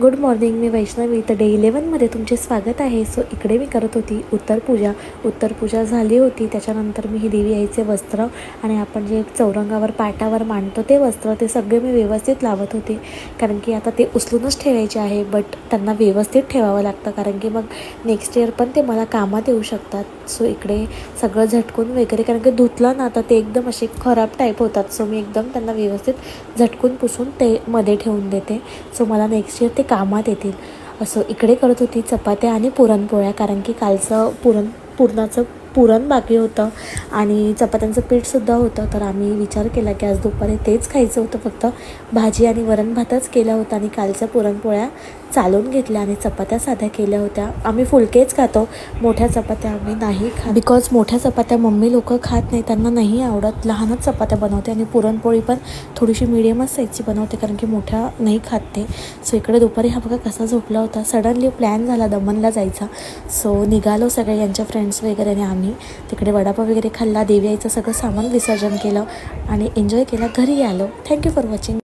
Good morning मी वैष्णवी. तर day इलेवनमध्ये तुमचे स्वागत आहे. सो इकडे मी करत होती उत्तर पूजा. उत्तर पूजा झाली होती. त्याच्यानंतर मी ही देवी आईचे वस्त्र आणि आपण जे चौरंगावर पाटावर मांडतो ते वस्त्र ते सगळे मी व्यवस्थित लावत होते. कारण की आता ते उचलूनच ठेवायचे आहे बट त्यांना व्यवस्थित ठेवावं लागतं. कारण की मग नेक्स्ट इयर पण ते मला कामात येऊ शकतात. सो इकडे सगळं झटकून वगैरे कारण की धुतलं ना तर ते एकदम असे खराब टाईप होतात. सो मी एकदम त्यांना व्यवस्थित झटकून पुसून ते मध्ये ठेवून देते. सो मला नेक्स्ट इयर ते कामात येतील. असं इकडे करत होती चपात्या आणि पुरणपोळ्या. कारण की कालचं पुरण पुरणाचं पुरण बाकी होतं आणि चपात्यांचं पीठसुद्धा होतं. तर आम्ही विचार केला की आज दुपारी तेच खायचं होतं. फक्त भाजी आणि वरण भातच केला होता आणि कालच्या पुरणपोळ्या चालून घेतल्या आणि चपात्या साध्या केल्या होत्या. आम्ही फुलकेच खातो. मोठ्या चपात्या आम्ही नाही खात. बिकॉज मोठ्या चपात्या मम्मी लोक खात नाही त्यांना नाही आवडत. लहानच चपात्या बनवते आणि पुरणपोळी पण थोडीशी मिडियमच साईजची बनवते कारण की मोठ्या नाही खात ते. सो इकडे दुपारी हा बघा कसा झोपला होता. सडनली प्लॅन झाला दमनला जायचा. सो निघालो सगळे यांच्या फ्रेंड्स वगैरे आणि आम्ही. तिकडे वडापाव वगैरे खाल्ला देवी आईचं सगळं सामान विसर्जन केलं आणि एन्जॉय केला. घरी आलो. Thank you for watching